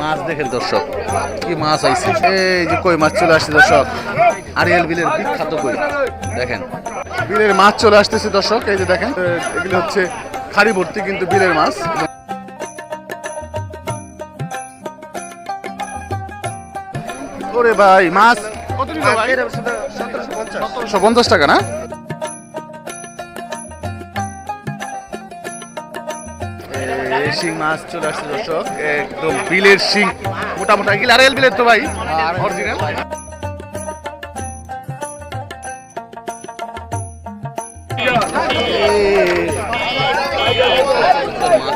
মাছ দেখেন দর্শক, কি মাছ আইছে? এই যে কই মাছ চলে আসছে দর্শক? আরিয়াল বিলের বিখ্যাত কই? দেখেন। বিলের মাছ চলে আসতেছে দর্শক, এই যে দেখেন। এগুলো হচ্ছে খাড়ি ভর্তি কিন্তু বিলের মাছ। ওরে ভাই মাছ। কত নিল ভাই? সতেরোশো পঞ্চাশ। টাকা না? শিং মাছ চলে আসছে দর্শক একদম বিলের শিং। মোটা মোটা গিল আড়াইল বিলের তো ভাই অরিজিনাল মাছ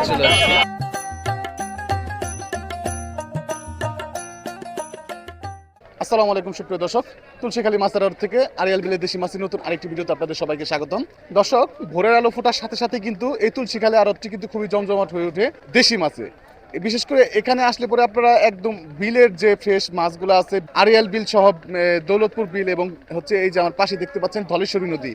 চলে আসছে। আসসালামু আলাইকুম, সুপ্রিয় দর্শক। তুলসীখালী মাছের আড়ত থেকে আরিয়াল বিলের দেশি মাছের নতুন আরেকটি ভিডিওতে আপনাদের সবাইকে স্বাগতম। দর্শক, ভোরের আলো ফোটার সাথে সাথে কিন্তু এই তুলসীখালী আড়তটি কিন্তু খুবই জমজমাট হয়ে ওঠে দেশি মাছে। বিশেষ করে এখানে আসলে পরে আপনারা একদম বিলের যে ফ্রেশ মাছগুলো আছে আরিয়াল বিল সহ দৌলতপুর বিল এবং হচ্ছে এই যে আমার পাশে দেখতে পাচ্ছেন ধলেশ্বরী নদী।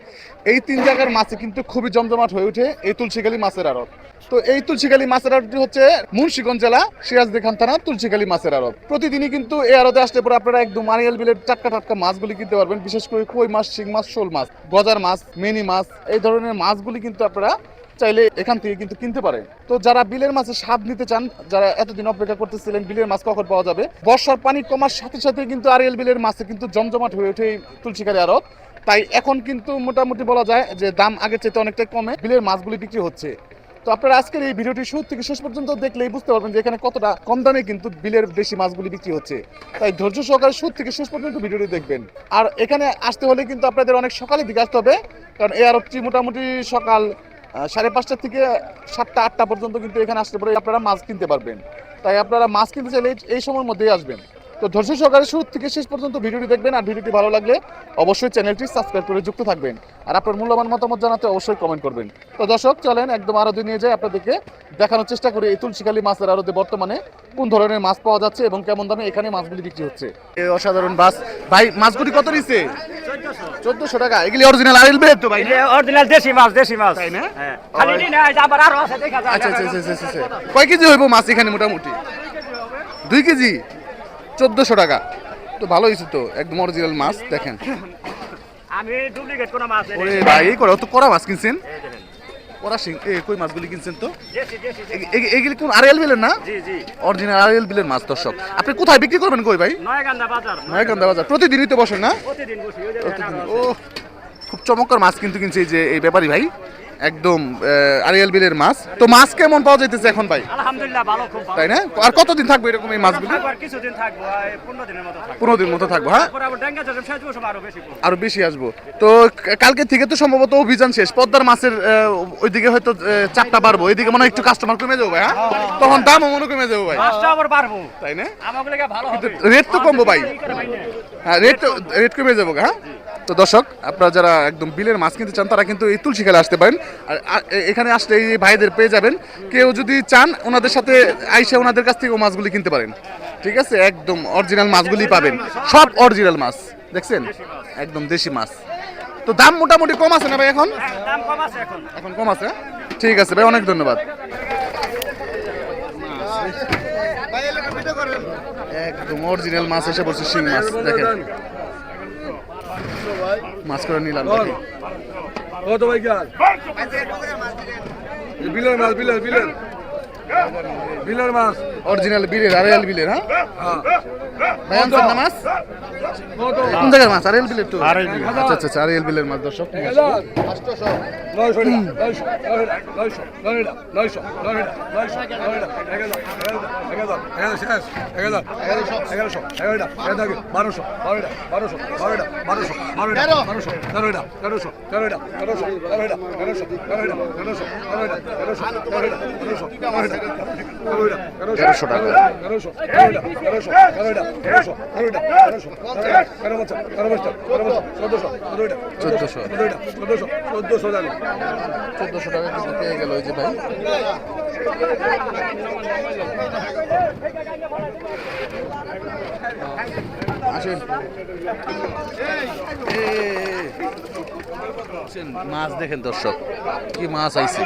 এই তিন জায়গার মাছে কিন্তু খুবই জমজমাট হয়ে ওঠে এই তুলসীখালী মাছের আড়ত। তো এই তুলসীখালী মাছের আড়তটি হচ্ছে মুন্সিগঞ্জ জেলা সিরাজদি খান থানা তুলসীখালী মাছের আড়ত। প্রতিদিনই কিন্তু এই আড়তে আসলে পরে আপনারা একদম আরিয়াল বিলের টাটকা টাটকা মাছগুলি কিনতে পারবেন, বিশেষ করে কই মাছ, শিং মাছ, শোল মাছ, গজার মাছ, মেনি মাছ, এই ধরনের মাছগুলি কিন্তু আপনারা চাইলে এখান থেকে কিন্তু কিনতে পারেন তো যারা বিলের মাছের স্বাদ নিতে চান, যারা এতদিন অপেক্ষা করতেছিলেন বিলের মাছ কখন পাওয়া যাবে, বর্ষার পানি কমার সাথে সাথে কিন্তু আরিয়াল বিলের মাছে কিন্তু জমজমাট হয়ে ওঠে তুলসীকারী আড়ত। তাই এখন কিন্তু মোটামুটি বলা যায় যে দাম আগের চাইতে অনেকটাই কমে বিলের মাছগুলি বিক্রি হচ্ছে। তো আপনারা আজকের এই ভিডিওটি শুরু থেকে শেষ পর্যন্ত দেখলেই বুঝতে পারবেন যে এখানে কতটা কম দামে কিন্তু বিলের দেশি মাছগুলি বিক্রি হচ্ছে। তাই ধৈর্য সহকারে শুরু থেকে শেষ পর্যন্ত ভিডিওটি দেখবেন। আর এখানে আসতে হলে কিন্তু আপনাদের অনেক সকালের দিকে আসতে হবে, কারণ এই আরবটি মোটামুটি সকাল সাড়ে পাঁচটা থেকে সাতটা, আটটা পর্যন্ত কিন্তু এখানে আসতে পারে আপনারা মাছ কিনতে পারবেন। তাই আপনারা মাছ কিনতে চাইলে এই- সময়ের মধ্যেই আসবেন। তো ধৈর্য সহকারে শুরু থেকে শেষ পর্যন্ত ভিডিওটি দেখবেন আর ভিডিওটি ভালো লাগলে অবশ্যই চ্যানেলটি সাবস্ক্রাইব করে যুক্ত থাকবেন। আর আপনার মূল্যবান মতামত জানাতে অবশ্যই কমেন্ট করবেন। তো দর্শক চলেন একদম আরও নিয়ে যাই আপনাদেরকে। দেখানোর চেষ্টা করি এই তুলসীখালী মাছের আরতে বর্তমানে কোন ধরনের মাছ পাওয়া যাচ্ছে এবং কেমন দামে এখানে মাছগুলি বিক্রি হচ্ছে। এই অসাধারণ মাছ। ভাই মাছগুলি কত নিচ্ছে? চোদ্দশো টাকা। এগুলি অরিজিনাল আরিল বের তো ভাই না? অরিজিনাল দেশি মাছ দেশি মাছ। তাই না? হ্যাঁ। খালি এটি না, আবার আরও আছে দেখা যায় আচ্ছা আচ্ছা আচ্ছা আচ্ছা, আচ্ছা। কয় কেজি হইব মাছ এখানে মোটামুটি? দুই কেজি? চোদ্দশো টাকা। তো ভালো হয়েছে তো একদম অরিজিনাল মাছ দেখেন। আমি ডুপ্লিকেট কোন মাছ ওরে ভাই এই করে তো করা মাছ কিনছেন? দেখেন। শিং এ কই মাছগুলি কিনছেন তো? এগুলি কোন আরিয়াল বিলের না? জি জি। অরিজিনাল আরিয়াল বিলের মাছ দর্শক। আপনি কোথায় বিক্রি করবেন কই ভাই? নয়গান্দা বাজার নয়কান্দা বাজার। প্রতিদিনই তো বসেন না? প্রতিদিন বসি ও খুব চমৎকার মাছ কিন্তু কিনছে এই যে এই ব্যাপারী ভাই। একদম আরিয়াল বিলের মাছ। তো মাছ কেমন পাওয়া যাইতেছে এখন ভাই? আলহামদুলিল্লাহ ভালো খুব ভালো। তাই না? আর কতদিন থাকবে এরকম এই মাছগুলি? আর কিছুদিন থাকব এই পনেরো দিনের মতো থাকব। পনেরো দিন মতো থাকব হ্যাঁ? আরও বেশি করব। আরও বেশি আসব। তো কালকে থেকে তো সম্ভবত অভিযান শেষ। পদ্মার মাছের ওইদিকে হয়তো চাপটা বাড়বো। ওইদিকে মনে হয় একটু কাস্টমার কমে যাব ভাই হ্যাঁ? তখন দামও মনে কমে যাব ভাই। মাছটা আবার পারব তাই না? আমাকে লেগে ভালো হবে। রেট তো কমবো ভাই। হ্যাঁ রেট তো রেট কমে যাব হ্যাঁ? তো দর্শক আপনারা যারা একদম বিলের মাছ কিনতে চান তারা কিন্তু এই তুলসী খেলে আসতে পারেন। আর এখানে আসলে এই ভাইদের পেয়ে যাবেন। কেউ যদি চান ওনাদের সাথে আইসে ওনাদের কাছ থেকে মাছগুলি কিনতে পারেন। ঠিক আছে? একদম অরিজিনাল মাছগুলি পাবেন। সব অরিজিনাল মাছ। দেখছেন? একদম দেশি মাছ। তো দাম মোটামুটি কম আছে না ভাই এখন? হ্যাঁ, কম আছে এখন। এখন কম আছে? ঠিক আছে ভাই অনেক ধন্যবাদ। একদম অরিজিনাল মাছ এসে পড়ছে, শিং মাছ, দেখেন। মাছ করে নিলাম। কত ভাই বিলের মাছ, বিলের বিলের। বিলের মাছ অরিজিনাল বিলের আরিয়াল বিলের হ্যাঁ হ্যাঁ ভাই আনছেন না মাছ কোন জায়গার মাছ আরিয়াল বিলের তো আচ্ছা আচ্ছা আচ্ছা আরিয়াল বিলের মাছ দর্শক বারোশো বারোটা বারোশো বারোটা বারোশো বারোটা বারোশো তেরোটা তেরোশো তেরোটা তেরোশো তেরোটা তেরোশো তেরোটা তেরোশো তেরোটা তেরোশো তেরোটা তেরোশো তেরোটা তেরোশো টাকা। চোদ্দশো চোদ্দশো টাকা কিন্তু পেয়ে গেল ওই যে ভাই। আসেন। মাছ দেখেন দর্শক কি মাছ আইছে?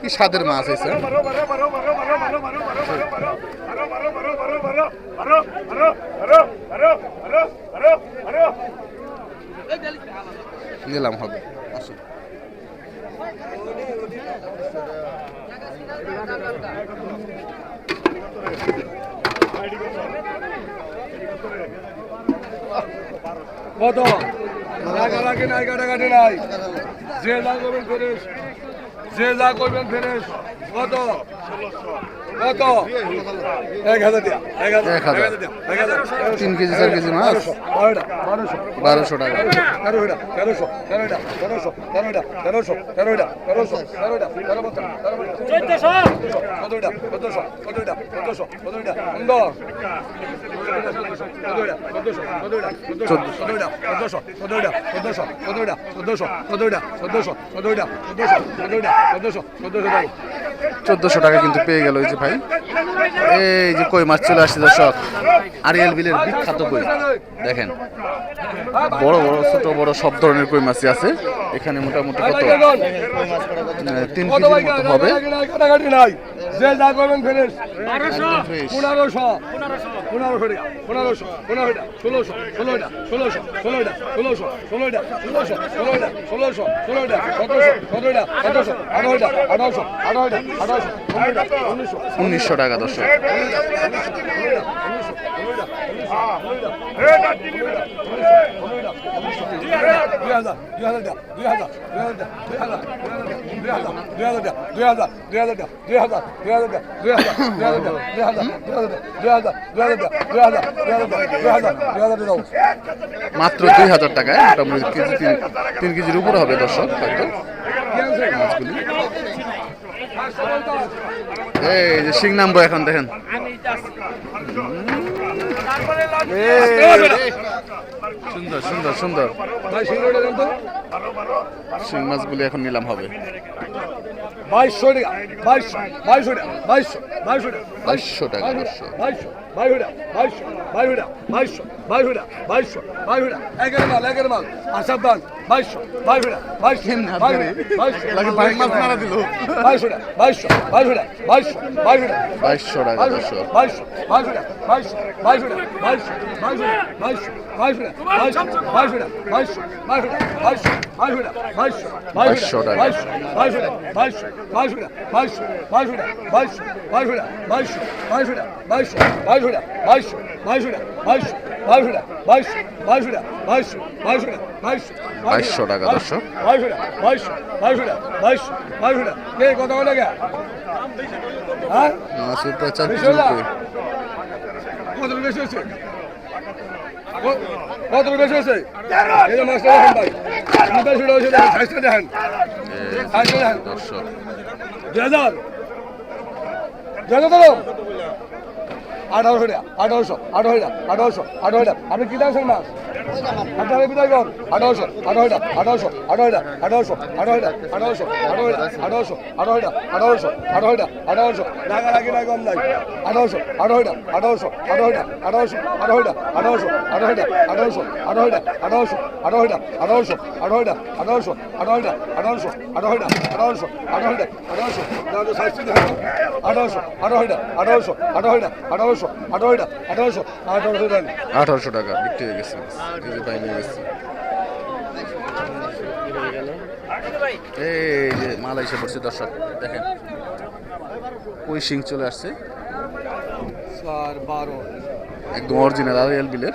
কি স্বাদের মাছ? আইছে? নিলাম হবে আসুন। কত? রাগারাগি নাই কাটাকাটি নাই। যে করবেন ফেরেস যে যা করবেন ফেরেস কত? কত? এক হাজার দিয়া এক হাজার তিন কেজি চার কেজি মাছ? বারোশো টাকা। তেরোটা তেরোশো তেরোটা তেরোশো তেরোটা তেরোশো তেরোটা তেরোশো তেরোটা তেরো বছর তেরো বছর চোদ্দশো কতটা কতশো কতটা কতশো কতটা সুন্দর কতটা কতশো কতটা কতশো কতটা কতশো কতটা কতশো কতটা চোদ্দশো টাকা কিন্তু পেয়ে গেল ওই যে ভাই এই যে কই মাছ চলে আসছে দর্শক আরিয়াল বিলের বিখ্যাত কই দেখেন বড় বড় ছোট বড় সব ধরনের কই মাছই আছে এখানে মোটামুটি কত তিন কেজির মতো হবে যে যা করবেন Fresh। পনেরোশো পনেরোশো টাকা পনেরোশো পনেরোটা ষোলোশো ষোলোটা ষোলোশো ষোলোটা ষোলোশো ষোলোটা ষোলোশো ষোলোটা ষোলোশো ষোলোটা সতেরোশো সতেরোটা সতেরোশো আঠারোটা আঠারোশো আঠারোটা আঠারোশো উনিশশো উনিশশো টাকা দর্শক দুই হাজার দুই হাজার টাকা দুই হাজার দুই হাজার টাকা দুই হাজার দুই হাজার দুই হাজার টাকা দুই হাজার দুই হাজার টাকা দুই হাজার দুই হাজার মাত্র দুই হাজার টাকায় মোটামুটি কেজি তিন কেজির উপরে হবে দর্শক হয়তো মাছগুলি এই যে শিং নামবো এখন দেখেন। সুন্দর সুন্দর সুন্দর। শিং মাছগুলি এখন নিলাম হবে। বাইশশো টাকা বাইশশো বাইশশো টাকা বাইশশো বাইশশো টাকা বাইশশো টাকা বাইশশো। বাইহুড়া বাইশো বাইহুড়া বাইশো বাইহুড়া বাইশো বাইহুড়া এগারো মাল এগারো মাল আসাব বান বাইশো বাইহুড়া বাইশো বাইহুড়া বাইশো বাইহুড়া বাইশো বাইহুড়া বাইশো টাকা বাইশো বাইশো বাইহুড়া বাইশো বাইহুড়া বাইশো বাইহুড়া বাইশো বাইহুড়া বাইশো বাইহুড়া বাইশো বাইহুড়া বাইশো বাইহুড়া বাইশো বাইশো টাকা বাইশো বাইহুড়া বাইশো বাইহুড়া বাইশো বাইহুড়া বাইশো বাইহুড়া বাইশো বাইহুড়া বাইশো বাইহুড়া বাইশো বাইহুড়া বাইশ বাইশ বাইশ বাইশ বাইশশো টাকা দর্শক মাসুদ পেঁচা কত বেশি হয়েছে এই যে মাছটা দেখেন ভাই সাতাশশো টাকা হয়েছে দেখেন সাইজটা দেখেন সাইজটা দেখেন দর্শক দুই হাজার দুই আঠারোশো টাকা আঠারোশো আঠারো টাকা আঠারোশো আঠারো টাকা আপনি কি দাম মাছ আপনারা বিদায় কর আঠারোশো আঠারো টাকা আঠারোশো আঠারো টাকা আঠারোশো আঠারো টাকা আঠারোশো আঠারো টাকা আঠারোশো আঠারো টাকা আঠারোশো আঠারো টাকা আঠারোশো রাগা রাগি নাই কম নাই আঠারোশো আঠারো টাকা আঠারোশো আঠারো টাকা আঠারোশো আঠারো টাকা আঠারোশো আঠারো টাকা আঠারোশো আঠারো আঠারোশো আঠারো আঠারোশো আঠারো আঠারোশো আঠারো আঠারোশো আঠারো আঠারোশো আঠারো আঠারোশো আঠারোশো আঠারো আঠারোশো আঠারো আঠারোশো আঠারো টাকা আঠারোশো আঠারোশো টাকা। আঠারোশো টাকা বিক্রি হয়ে গেছে। এই যে ভাই নিয়ে গেছে। এই যে মাল এসে পড়ছে দর্শক দেখেন। ওই শিং চলে আসছে। চার বারো। একদম অরিজিনাল আর এল বিলের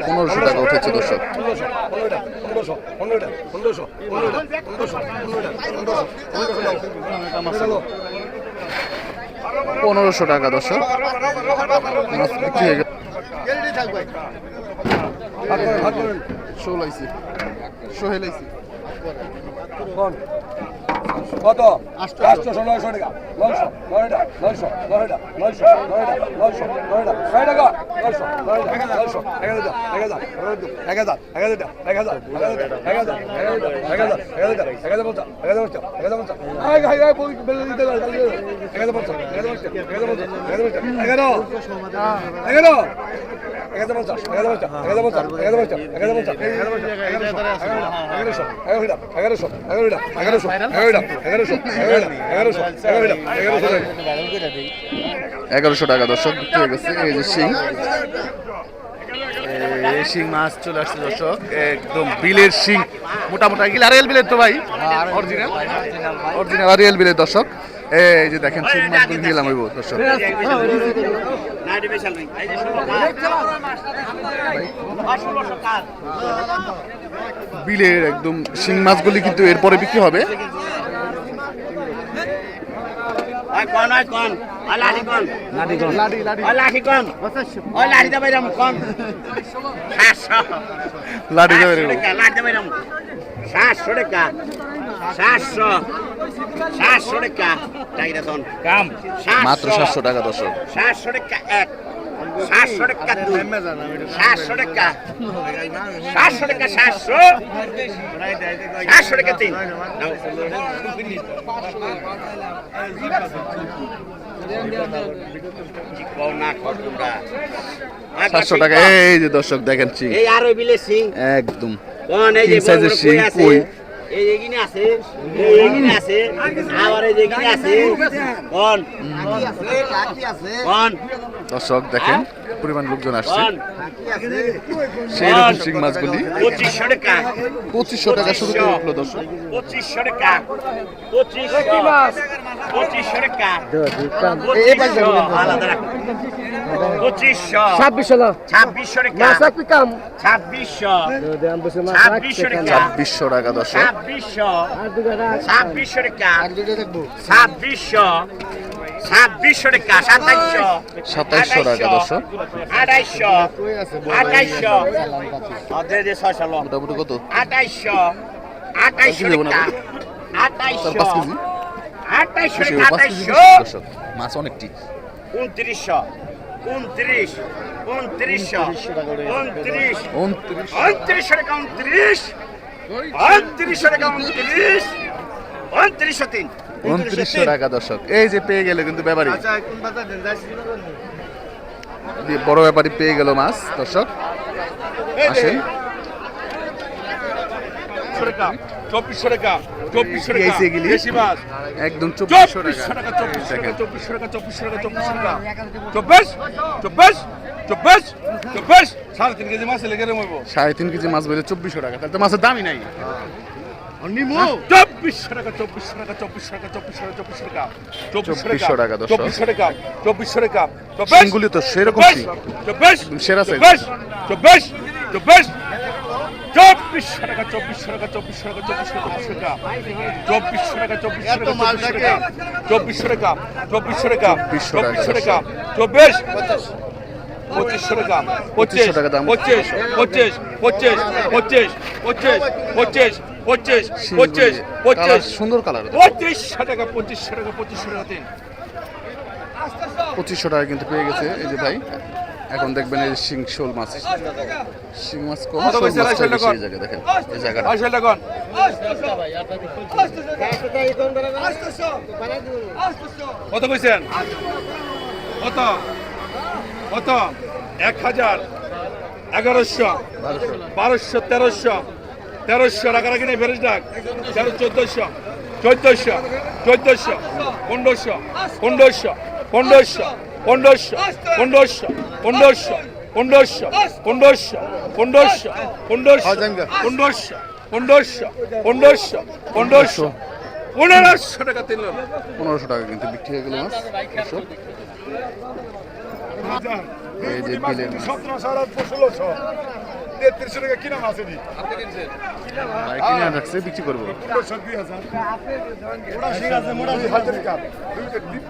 পনেরোশো টাকা উঠেছে দর্শক। পনেরোশো টাকা সোহেল হাজার এক হাজার পঞ্চাশ এক হাজার পঞ্চাশ এক হাজার পঞ্চাশ হাই হাই হাই বই বেলে দিতে পারে এক হাজার এক হাজার এক হাজার এক হাজার পঞ্চাশ এগারো এগারো এক হাজার পঞ্চাশ এক হাজার পঞ্চাশ এক হাজার পঞ্চাশ এক হাজার পঞ্চাশ এক হাজার পঞ্চাশ এক হাজার পঞ্চাশ এগারোশো এগারোশো এগারোশো টাকা দর্শক হয়ে গেছে। এই যে সিং শিং মাছ চলে আসছে দর্শক। একদম বিলের শিং। মোটামোটা আর আরিয়াল বিলের তো ভাই। অরিজিনাল অরিজিনাল আরিয়াল বিলের দর্শক। এই যে দেখেন ঠিক মতো নিলাম হইব বিলের একদম শিং মাছগুলি কিন্তু এরপরে বিক্রি হবে। লাঠি দেবে সাতশো। টাকা। সাতশো টাকা কাম। মাত্র সাতশো টাকা দর্শক। সাতশো টাকা এক। সাতশো টাকা দুই। সাতশো টাকা। সাতশো টাকা সাতশো। সাতশো টাকা তিন। সাতশো এই যে দর্শক দেখেন শিং এই আরও বিলে সিং। একদম। এই যে King size এর বড় বড় শিং, কই আছে কই। এই এগিনে আছে এই এগিনে আছে আবার এই এগিনে আছে কোন কোন দর্শক দেখেন পরিমাণ লোকজন আসছে। সেই রকম শিং মাছগুলি পঁচিশশো টাকা। পঁচিশশো টাকা শুরু করে উঠল দর্শক। পঁচিশশো টাকা। পঁচিশশো। পঁচিশশো টাকা। পঁচিশশো। আলাদা ছাব্বিশশো ছাব্বিশশো টাকা। ছাব্বিশশো। ছাব্বিশশো টাকা দর্শক। ছাব্বিশশো ছাব্বিশশো টাকা। ছাব্বিশশো। ছাব্বিশশো টাকা সাতাইশশো। সাতাইশশো টাকা দশ আঠাইশশো। আঠাইশশো। মোটামুটি কত? আঠাইশশো। আঠাইশশো টাকা। আঠাইশশো। আঠাইশশো টাকা আঠাইশশো। মাছ অনেকটি। উনত্রিশশো। উনত্রিশ। উনত্রিশশো। উনত্রিশ। উনত্রিশ। উনত্রিশ। উনত্রিশশো টাকা তিন। উনত্রিশশো টাকা দর্শক। এই যে পেয়ে গেল কিন্তু ব্যাপারী। যে বড় ব্যাপারী পেয়ে গেল মাছ দর্শক। আসেন। চব্বিশশো টাকা চব্বিশশো কি আইছে এগুলি? দেশি মাছ একদম চব্বিশশো টাকা টাকা চব্বিশশো টাকা চব্বিশশো টাকা চব্বিশশো টাকা চব্বিশশো টাকা চব্বিশ চব্বিশ চব্বিশ চব্বিশ সাড়ে তিন কেজি মাছ লেগে রইব সাড়ে তিন কেজি মাছ বলে চব্বিশশো টাকা তাহলে তো মাছের দামই নাই চব্বিশশো টাকা চব্বিশশো টাকা চব্বিশশো টাকা চব্বিশশো টাকা চব্বিশশো টাকা চব্বিশশো টাকা। চব্বিশশো টাকা চব্বিশশো টাকা চব্বিশ তো সেরকম চব্বিশ সেরা। চব্বিশ চব্বিশ চব্বিশ চব্বিশশো টাকা চব্বিশশো টাকা চব্বিশশো টাকা চব্বিশশো টাকা চব্বিশশো টাকা চব্বিশশো টাকা চব্বিশশো টাকা চব্বিশশো টাকা চব্বিশশো টাকা চব্বিশ পঁচিশশো টাকা পঁচিশ। পঁচিশ পঁচিশ পঁচিশ পঁচিশ পঁচিশ পঁচিশ পঁচিশ পঁচিশ পঁচিশ সুন্দর কালার পঁচিশশো টাকা পঁচিশশো টাকা পঁচিশশো টাকা তিন পঁচিশশো টাকা কিন্তু পেয়ে গেছে এই যে ভাই এখন দেখবেন এই শিং শোল মাছ। শিং মাছ কম কত শোল রাইসেল বেশি? এই জায়গায় দেখেন এই জায়গাটা। কত কইছেন? কত? কত? এক হাজার এগারোশো বারোশো। তেরোশো তেরোশো রাখারাখি নেই ফেরেস ডাক। তেরো চোদ্দোশো চোদ্দোশো চোদ্দোশো পনেরোশো পনেরোশো পনেরোশো পনেরোশো পনেরোশো পনেরোশো পনেরোশো পনেরোশো পনেরোশো পনেরোশো পনেরোশো পনেরোশো পনেরোশো পনেরোশো পনেরোশো টাকা তিন পনেরোশো টাকা কিন্তু বিক্রি হয়ে গেল মাছ। এই যে তেত্রিশশো টাকা কিনা মাছ এটি? কিনে রাখছে বিক্রি করব।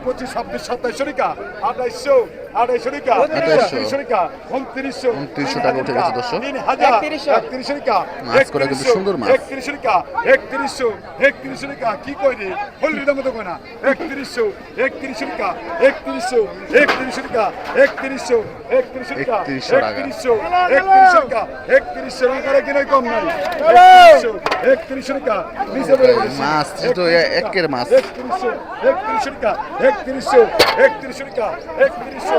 পঁচিশ ছাব্বিশ সাতাইশশো টাকা। আঠাইশশো আড়াইশো টাকা আড়াইশো। একত্রিশশো টাকা উনত্রিশশো উনত্রিশশো টাকা উঠে গেছে দর্শক। তিন হাজার একত্রিশশো টাকা মাছ করা কিন্তু সুন্দর মাছ। একত্রিশশো টাকা একত্রিশশো একত্রিশশো টাকা কি কই রে হলুদের মতো কয় না একত্রিশশো একত্রিশশো টাকা একত্রিশশো একত্রিশশো টাকা একত্রিশশো একত্রিশশো টাকা 3100 টাকা। একত্রিশশো একত্রিশশো টাকা একত্রিশশো টাকা কিনে কম নাই একত্রিশশো একত্রিশশো টাকা নিচে বলে বলেছি। মাছ, তো এ- একের মাছ। একত্রিশশো একত্রিশশো টাকা একত্রিশশো একত্রিশশো টাকা একত্রিশশো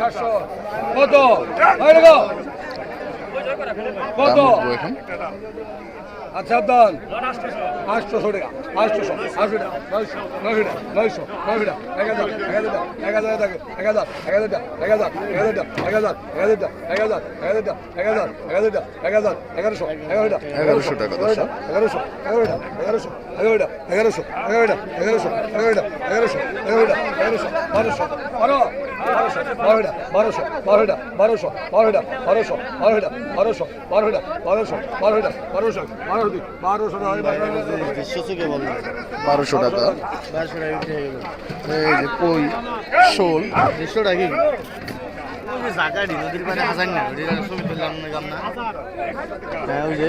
সাতশো। কত? কত? আচ্ছা দান আটশোশো টাকা আটশোশো আটশো টাকা নয়শো নয়শো টাকা নয়শো নয়শো টাকা এক হাজার এক হাজার হাজার এক হাজার এক হাজার এক হাজার এক হাজার এক হাজার এক হাজার এক হাজার এক হাজার এক হাজার এক হাজার এগারোশো এগারোটা এগারোশো টাকা এগারোশো এগারোটা এগারোশো এগারোটা এগারোশো এগারোটা এগারোশো এগারোটা এগারোশো এগারোটা এগারোশো বারোশো বারো বারোটা বারোশো বারোটা বারোশো বারোটা বারোশো বারোটা বারোশো বারোটা বারোশো বারোটা বারোশো বারোশো বারোশো বারোশো টাকা এই যে কই শোল জাগাড়ি নদীর পারে হাজার না ছবি তুললাম না হ্যাঁ ওই যে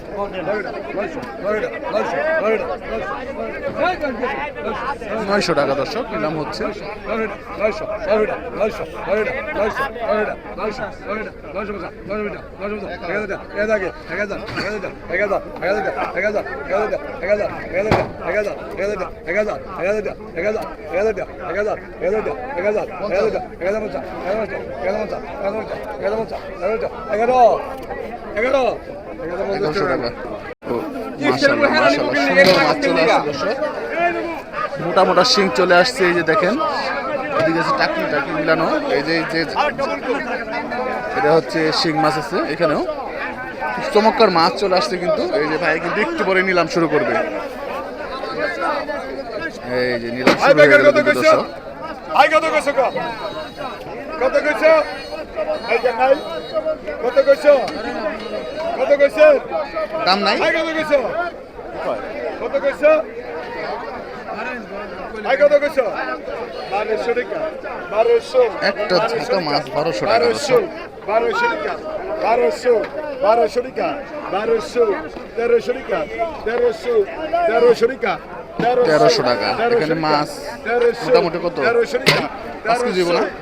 নয়শো টাকা দর্শক ইনাম হচ্ছে এগারো। এগারো। এগারোশো টাকা। আসছে। মোটা মোটা শিং চলে আসছে এই যে দেখেন। এদিকে আছে টাকি টাকি মিলানো। এই যে এটা হচ্ছে শিং মাছ আছে এখানেও। চমৎকার মাছ চলে আসছে কিন্তু। এই যে ভাই কিন্তু একটু পরে নিলাম শুরু করবে। এই যে নিলাম শুরু হয়ে গেল কত কত এই যে নাই কত কইছো? কত কইছো? দাম নাই? কত কইছো? কত একটা মাছ বারোশো টাকা বারোশো বারোশো টাকা বারোশো বারোশো টাকা বারোশো তেরোশো টাকা তেরোশো তেরোশো টাকা তেরোশো টাকা। এখানে মাছ মোটামুটি কত? তেরোশো টাকা পাঁচ কেজি হব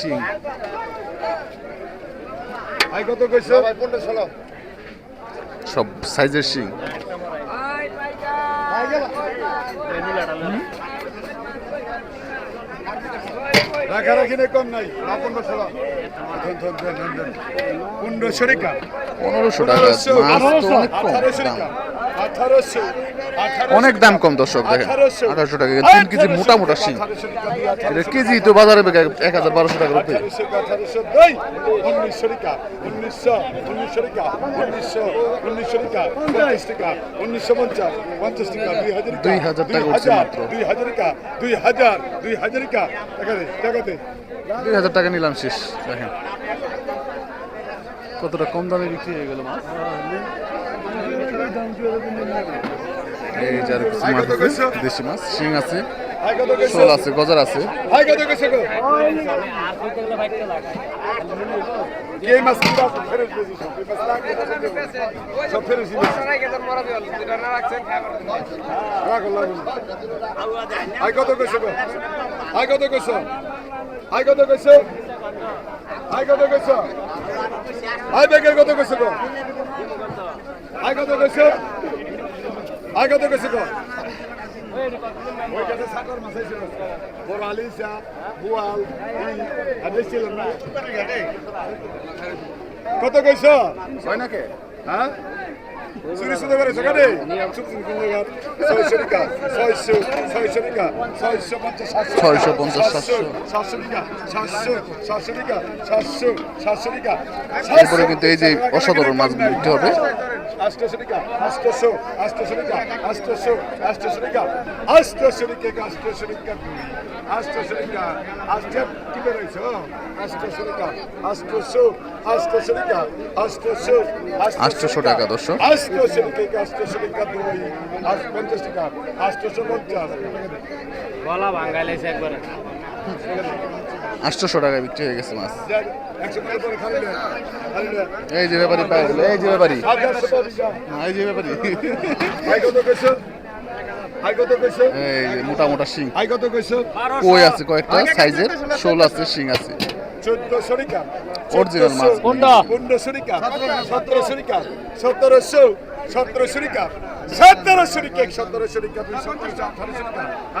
সিং কত কইছো ভাই 15 16 সব সাইজের সিং ভাই ভাই অনেক দাম। কম দর্শক দেখেন। আঠারোশো। টাকা তিন কেজি মোটা মোটা শিং। কেজি তো বাজারে এক হাজার বারোশো টাকা রুপি দুই। হাজার টাকা। দুই হাজার দুই হাজার দুই হাজার টাকা দুই হাজার টাকা নিলাম, শেষ। দেখেন। কতটা কম দামে বিক্রি হয়ে গেল মাছ। এই যার কিছু মাছ আছে, দেশি মাছ, শিং আছে। শোল আছে গজার আছে। হাই কত কইছো গো? কে মাছ কিবা ফেরত দিছি। সব এই মাছ লাগে সব ফেরত দিছি। রাখো লাগো হাই কত কইছো গো? হাই কত কইছো? হাই কত কইছো? হাই বেগের কত কইছো গো? হাই কত কইছো? হাই কত কাছে কত কইস হয় নাকি হ্যাঁ চুরি শুধু করে জায়গা ছয়শো টাকা ছয়শো ছয়শো টাকা ছয়শো পঞ্চাশ ছয়শো পঞ্চাশ, সাতশো। সাতশো টাকা সাতশো সাতশো টাকা সাতশো সাতশো টাকা এরপরে কিন্তু এই যে অসাধারণ মাছগুলো বিক্রি হবে আষ্টশো টাকা আষ্টশো আষ্টশো টাকা আষ্টশো আষ্টশো টাকা আষ্টশো টাকা আষ্টশো টাকা আষ্টশো টাকা আষ্ট কি বেরোইছ আষ্টশো টাকা আষ্টশো আষ্টশো টাকা আষ্টশো আটশোশো টাকা দর্শক আষ্টশো টাকা দুই আট পঞ্চাশ টাকা আষ্টশো পঞ্চাশ আটশোশো টাকা বিক্রি হয়ে গেছে মাছ। এই যে ব্যাপারী পাই এই যে ব্যাপারী। এই যে ব্যাপারী। হাই কত কইছো? হাই কত কইছো? এই মোটা মোটা শিং। হাই কত কইছো? কই আছে কয়েকটা? সাইজের শোল আছে শিং আছে। সতেরোশো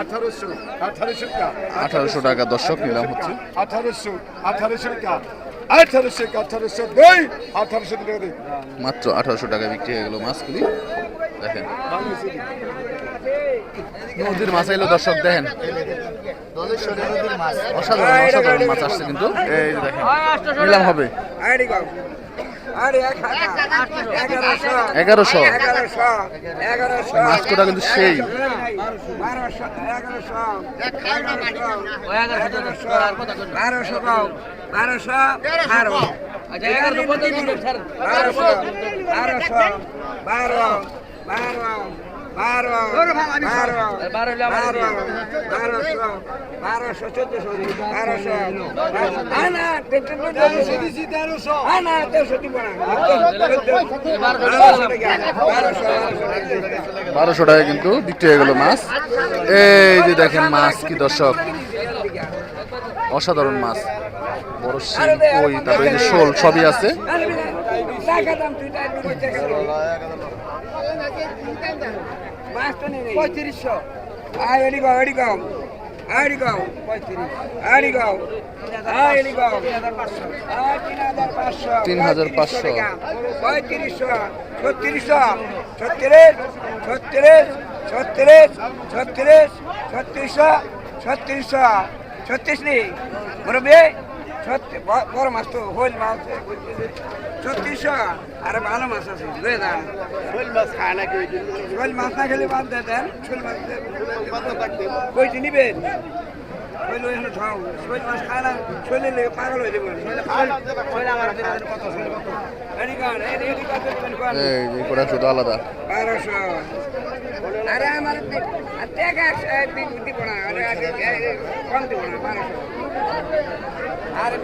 আঠারোশো আঠারোশো আঠারোশো টাকা আঠারোশো টাকা দর্শক নিলাম হচ্ছে। আঠারোশো আঠারোশো টাকা আঠারোশো আঠারোশো দুই। আঠারোশো টাকা মাত্র আঠারোশো টাকা বিক্রি হয়ে গেল মাছগুলি দেখেন। নদীর মাছ এলো দর্শক দেখেন। অসাধারণ অসাধারণ মাছ আসছে কিন্তু। এই দেখেন নিলাম হবে। এগারোশো। মাছ কোটা কিন্তু সেই। বারোশো বারোশো বারো বারোশো। বারোশো বারো বারো বারো বারো বারো। বারোশো বারোশো টাকা কিন্তু বিক্রি হয়ে গেল মাছ। এই যে দেখেন মাছ কি দর্শক। অসাধারণ মাছ। কই শোল, সবই আছে। পঁয়ত্রিশশো। আয় এডি গাও এডি গাও আইডি গাও পঁয়ত্রিশ আইডি গাও আয় এডি গাও তিন হাজার পাঁচশো। পঁয়ত্রিশশো। ছত্রিশশো। ছত্রিশ ছত্রিশ ছত্রিশ ছত্রিশ ছত্রিশশো ছত্রিশশো। ছত্রিশ নি। মুরব্বী। বড় মাছ তো হোল মাছ ছত্রিশশো আরে ভালো মাছ আছে দুই না? শোল মাছ খায় না শোল মাছ না খেলে বাদ দেন শোল মাছ কইটি নিবেন? শৈল এখানে ঠাও শৈল মাছ খায় না শৈলে লেগে পাগল হয়ে যাবেন শৈল আমার কত এডি কত এই কোটা শুধু আলাদা বারোশো। আরে আমার টাকা দিব না কম দিব না বারোশো আরে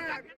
না